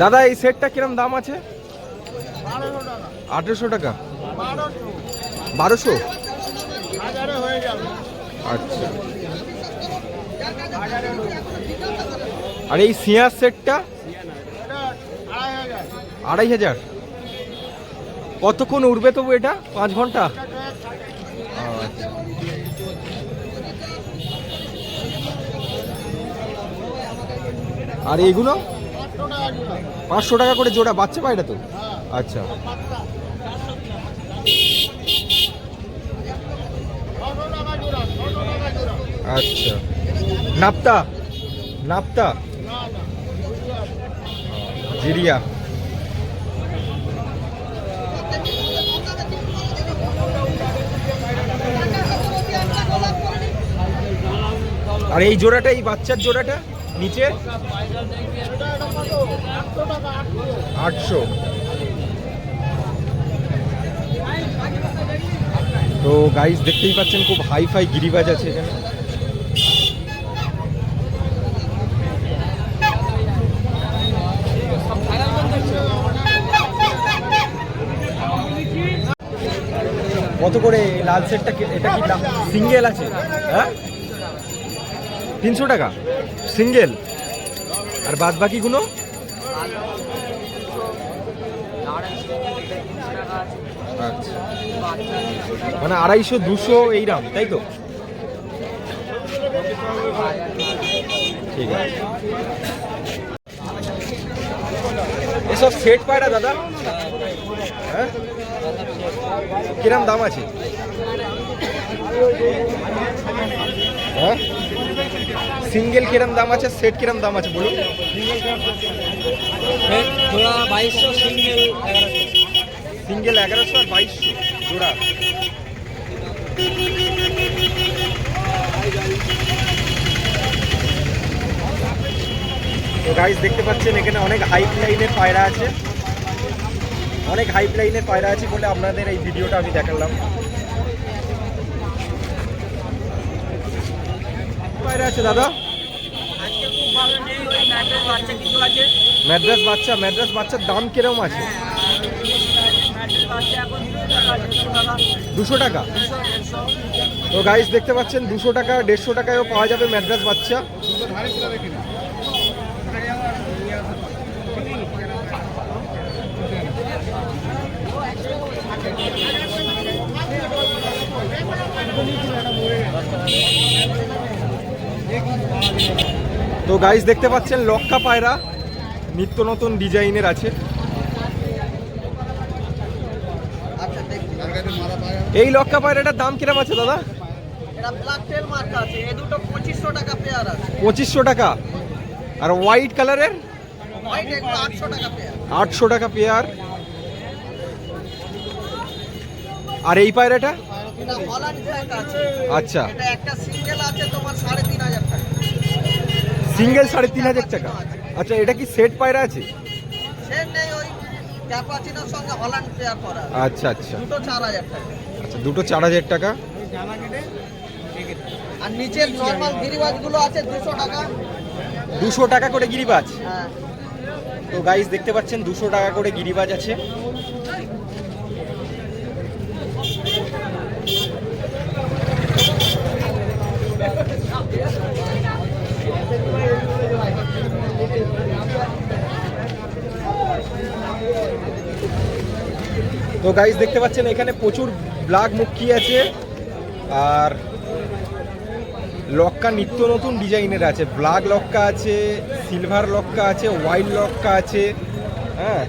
দাদা, এই সেটটা কিরম দাম আছে? আঠেরোশো টাকা। বারোশো? আচ্ছা। আর এই সিয়ার সেটটা আড়াই হাজার। কতক্ষণ উঠবে তবু এটা? পাঁচ ঘণ্টা। আচ্ছা। আর এইগুলো পাঁচশো টাকা করে জোড়া, বাচ্চা পায়রা তো? আচ্ছা। আচ্ছা। নাপ্তা? নাপ্তা। জিরিয়া। আর এই জোড়াটা, এই বাচ্চার জোড়াটা, নিচে? আটশো। তো গাইস দেখতেই পাচ্ছেন খুব হাই ফাই গিরিবাজ আছে এখানে। কত করে লাল সেটটা এটা কি সিঙ্গেল আছে? হ্যাঁ? তিনশো টাকা। সিঙ্গেল। আর বাদ বাকিগুলো আচ্ছা। মানে আড়াইশো, দুশো এই এইরাম তাই তো? ঠিক আছে। এসব সেট পায়রা দাদা? হ্যাঁ? কিরাম দাম আছে? সিঙ্গেল কিরম দাম আছে সেট কিরম দাম আছে বলুন। জোড়া বাইশশো সিঙ্গেল এগারোশো। সিঙ্গেল এগারোশো আর বাইশশো জোড়া। তো গাইস দেখতে পাচ্ছেন এখানে অনেক হাইপ লাইনের পায়রা আছে। অনেক হাইপ লাইনের পায়রা আছে বলে আপনাদের এই ভিডিওটা আমি দেখালাম। পায়রা আছে, দাদা? ম্যাড্রাস বাচ্চা, ম্যাড্রাস বাচ্চার দাম কিরম আছে? দুশো টাকা? তো গাইস দেখতে পাচ্ছেন, দুশো টাকা, দেড়শো টাকায়ও পাওয়া যাবে ম্যাড্রাস বাচ্চা। তো গাইস দেখতে পাচ্ছেন লক্কা পায়রা। নিত্য নতুন ডিজাইনের আছে। এই লক্কা পায়রাটার দাম কিরম আছে দাদা? পঁচিশশো টাকা আর হোয়াইট কালারের আটশো টাকা পেয়ার আটশো টাকা পেয়ার আর এই পায়রাটা? আচ্ছা একটা সিঙ্গেল আছে তোমার সাড়ে তিন হাজার টাকা সিঙ্গেল সাড়ে তিন হাজার টাকা। আচ্ছা এটা কি সেট পায়রা আছে? আছে। আচ্ছা আচ্ছা। দুটো চার হাজার টাকা। আচ্ছা দুটো চার হাজার টাকা। আর নিচের নর্মাল গিরিবাজ আছে দুশো টাকা। দুশো টাকা করে গিরিবাজ? হ্যাঁ। তো গাইস দেখতে পাচ্ছেন দুশো টাকা করে গিরিবাজ আছে। তো গাইজ দেখতে পাচ্ছেন, এখানে প্রচুর ব্ল্যাক মুক্কি আছে। আর লক্কা নিত্য নতুন ডিজাইনের আছে। ব্ল্যাক লক্কা আছে, সিলভার লক্কা আছে, হোয়াইট লক্কা আছে। হ্যাঁ।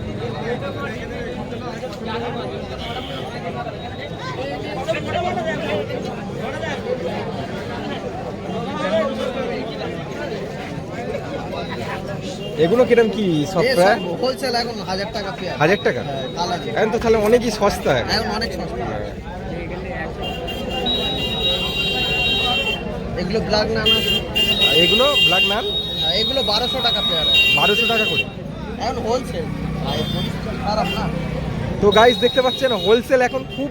এগুলো কিরম কি সব প্রায় হোলসেল এখন হাজার টাকা হাজার টাকা? হ্যাঁ, এখন তো তাহলে অনেকই সস্তা। এখন অনেক সস্তা। এগুলো ব্ল্যাক নান এগুলো ব্ল্যাক নান এগুলো বারোশো টাকা পেয়ার বারোশো টাকা করে। এখন হোলসেল খারাপ না। তো গাইস দেখতে পাচ্ছেন হোলসেল এখন খুব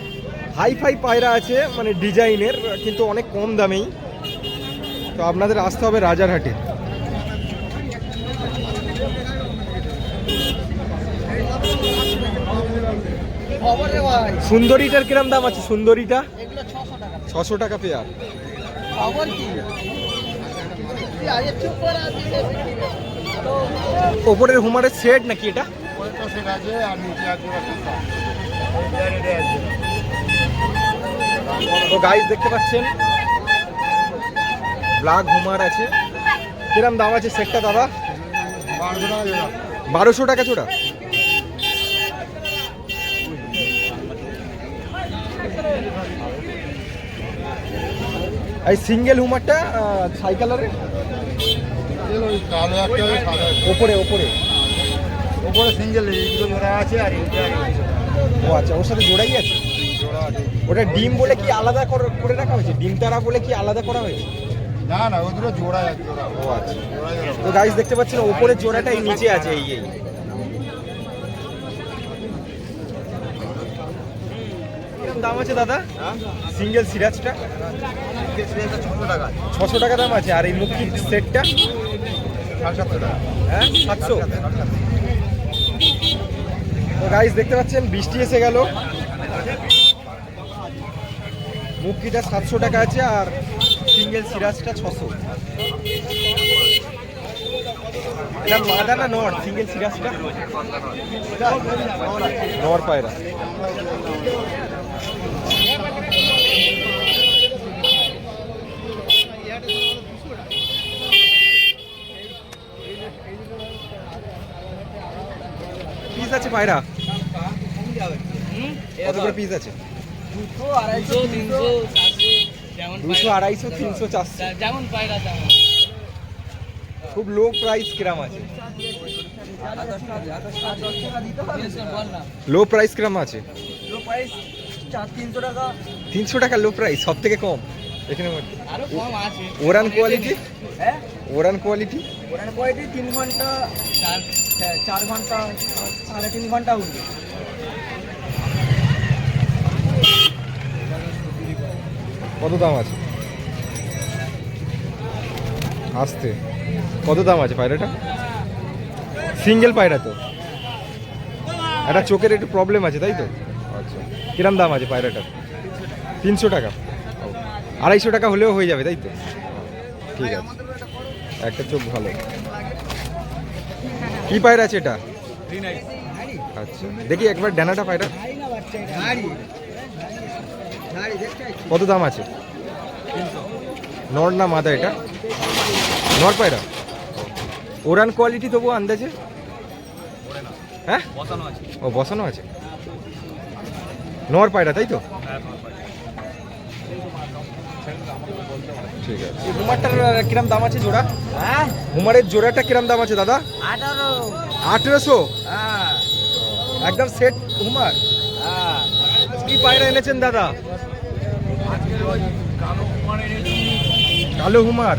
হাই ফাই পায়রা আছে মানে ডিজাইনের কিন্তু অনেক কম দামেই। তো আপনাদের আসতে হবে রাজারহাটে। সুন্দরীটার কিরম দাম আছে? সুন্দরীটা? ছশো টাকা। পেয়ার। ওপরের হুমারের সেট নাকি এটা? ওইটা সেটা আছে আর নিচে আছে ওটা তো গাইস দেখতে পাচ্ছেন? ব্ল্যাক হুমার আছে। কিরম দাম আছে সেটটা দাদা? বারোশো টাকা জোড়া বারোশো টাকা চোড়া এই সিঙ্গেল হুমারটা ছাই কালারের। ওপরে ওপরে। ওপরে সিঙ্গেল জোড়া আছে আর। ও আচ্ছা ওর সাথে জোড়াই আছে? ওটা ডিম বলে কি আলাদা কর- করে রাখা হয়েছে? ডিম তারা বলে কি আলাদা করা হয়েছে? না না দুটো জোড়া। ও আচ্ছা। তো গাইস দেখতে পাচ্ছেন ওপরের জোড়াটা এই নিচে আছে এই এই কিরম দাম আছে দাদা? সিঙ্গেল সিরাজটা? ছশো টাকা দাম আছে, আর এই মুখি সেটটা? হ্যাঁ সাতশো। তো গাইস দেখতে পাচ্ছেন, বৃষ্টি এসে গেল। মুখিটা সাতশো টাকা আছে, আর সিঙ্গেল সিরাজটা ছশো। এটা মাদা না নর সিঙ্গেল সিরাজটা। নর পায়রা। পিস আছে পায়রা কত করে পিস আছে? আড়াইশো তিনশো দুশো আড়াইশো তিনশো চারশো। যেমন পায়রা তেমন খুব লো প্রাইস কিরাম আছে। লো প্রাইস কিরাম আছে। তিনশো টাকা লো প্রাইস সব থেকে কম এখানে ওরান কোয়ালিটি হ্যাঁ? ওরান কোয়ালিটি ওরান কোয়ালিটি তিন ঘণ্টা চার চার ঘণ্টা সাড়ে তিন ঘণ্টা উঠবে। কত দাম আছে? আসতে। কত দাম আছে পায়রাটা? সিঙ্গেল পায়রা তো। একটা চোখের একটু প্রবলেম আছে তাই তো? আচ্ছা। কিরম দাম আছে পায়রাটার? তিনশো টাকা। আড়াইশো টাকা হলেও হয়ে যাবে তাই তো? ঠিক আছে। একটা চোখ ভালো। কি পায়রা আছে এটা? আচ্ছা দেখি একবার ডানাটা পায়রা কত দাম আছে? নর না মাদা এটা? নর পায়রা? ওরান কোয়ালিটি তবু আন্দাজে? হ্যাঁ? ও, বসানো আছে। নর পায়রা, তাই তো? ঠিক আছে। এই হুমারটার কিরম দাম আছে জোড়া? হ্যাঁ? হুমারের জোড়াটা কিরম দাম আছে দাদা? আঠারো। আঠেরোশো? হ্যাঁ। একদম সেট হুমার? হ্যাঁ। কি পায়রা এনেছেন দাদা? কালো হুমার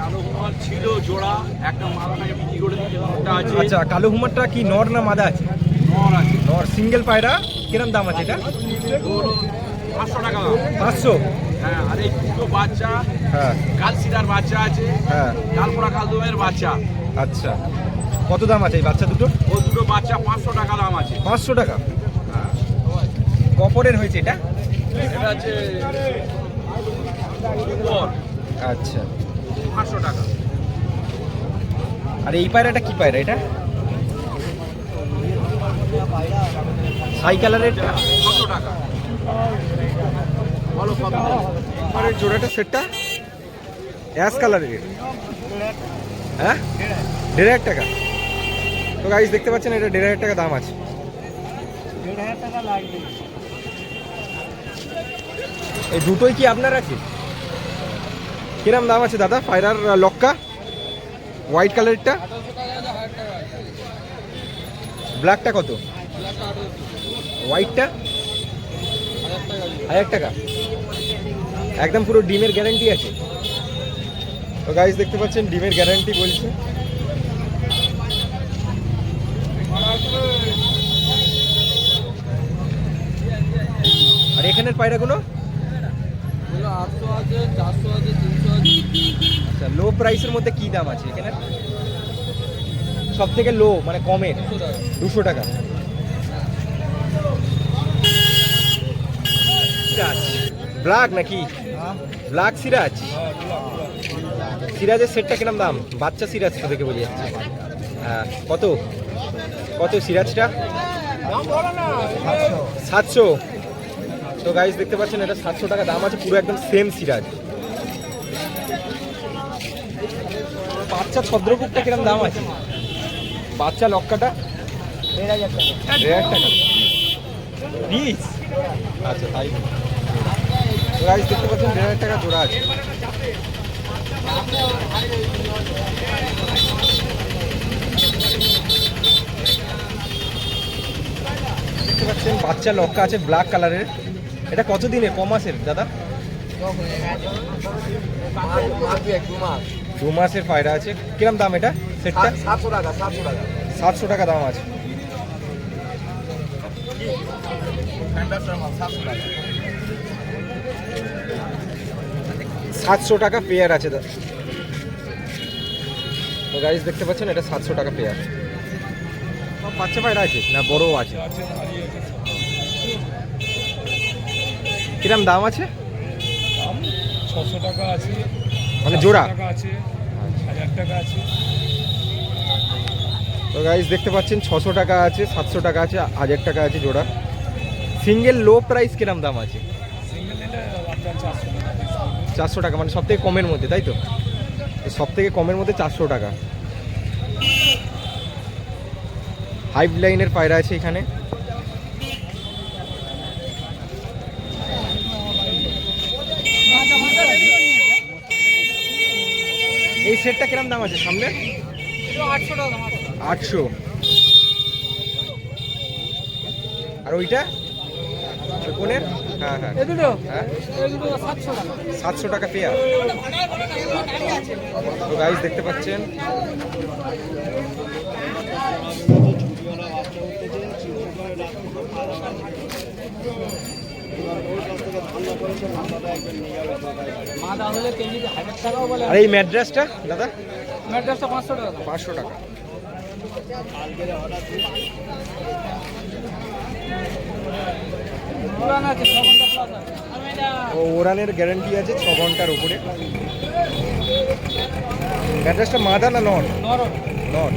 কালো কুমার ছিল জোড়া একটা মালাটাকে বিক্রি করে আছে। আচ্ছা কালো হুমারটা কি নর না মাদা আছে? নর আছে। নর সিঙ্গেল পায়রা? কিরম দাম আছে এটা? পাঁচশো টাকা পাঁচশো? হ্যাঁ আর এই দুটো বাচ্চা হ্যাঁ। কালসিটার বাচ্চা আছে হ্যাঁ। কালপোড়া কালদমের বাচ্চা। আচ্ছা। কত দাম আছে এই বাচ্চা দুটো ও দুটো বাচ্চা পাঁচশো টাকা দাম আছে। পাঁচশো টাকা। কপরের হয়েছে এটা? এটা আছে আচ্ছা। পাঁচশো টাকা। আর এই পায়রাটা কি পায়রা এটা? সাই কালারের? ছশো টাকা। আর এই জোড়াটা সেটটা অ্যাশ কালারের। হ্যাঁ? দেড় হাজার টাকা। তো গাইস দেখতে পাচ্ছেন এটা দেড় হাজার টাকা দাম আছে। এই দুটোই কি আপনার আছে কিরম দাম আছে দাদা? আহ, লক্কা? হোয়াইট কালারেরটা ব্ল্যাকটা কত? হোয়াইটটা হাজার টাকা। একদম পুরো ডিমের গ্যারান্টি আছে। তো গাইস দেখতে পাচ্ছেন, ডিমের গ্যারান্টি বলছে। আর এখানের পায়রাগুলো আচ্ছা লো প্রাইসের মধ্যে কি দাম আছে এখানে? সব থেকে লো মানে কমের, দুশো টাকা। ব্ল্যাক নাকি? ব্ল্যাক সিরাজ? সিরাজের সেটটা কিরম দাম? বাচ্চা সিরাজ তো দেখে বলি হ্যাঁ কত? কত সিরাজটা? সাতশো। তো গাইস দেখতে পাচ্ছেন, এটা সাতশো টাকা দাম আছে, পুরো একদম সেম সিরাজ। বাচ্চা ছদ্রকুকটা কিরম দাম আছে? বাচ্চা লক্কাটা? দেড় হাজার টাকা। দেড় হাজার টাকা। আচ্ছা তাই। তো গাইস দেখতে পাচ্ছেন, দেড় হাজার টাকা জোড়া আছে। দেখতে পাচ্ছেন, বাচ্চা লক্কা আছে ব্ল্যাক কালারের এটা কত দিনের ক মাসের, দাদা? দু মাসের পায়রা আছে। কিরম দাম এটা? সেটটা সাতশো টাকা সাতশো টাকা সাতশো টাকা দাম আছে। পেয়ার আছে দা তো গাইজ দেখতে পাচ্ছেন, এটা সাতশো টাকা পেয়ার বাচ্চা পায়রা আছে, না বড়ও আছে? কিরম দাম আছে? ছশো টাকা আছে মানে জোড়া? টাকা তো গাইজ দেখতে পাচ্ছেন, ছশো টাকা আছে, সাতশো টাকা আছে, হাজার টাকা আছে জোড়া। সিঙ্গেল লো প্রাইস কিরম দাম আছে সিঙ্গেল নিলে আপনার চারশো টাকা চারশো টাকা মানে সব থেকে কমের মধ্যে, তাই তো? সব থেকে কমের মধ্যে চারশো টাকা। হাইপ লাইনের পায়রা আছে এখানে। এই সেটটা কিরম দাম আছে সামনে? আটশো। আর ওইটা? ওই কোনের হ্যাঁ হ্যাঁ। হ্যাঁ। সাতশো টাকা। পেয়ার তো গাইজ দেখতে পাচ্ছেন? আর এই ম্যাড্রেসটা দাদা? ম্যাট্রেসটা পাঁচশো টাকা। পাঁচশো টাকা পুরান আছে ছ ঘণ্টা প্লাস আছে ও ওরানের গ্যারান্টি আছে। ছ ঘণ্টার উপরে। অ্যাড্রেসটা মাদা না নন? নন।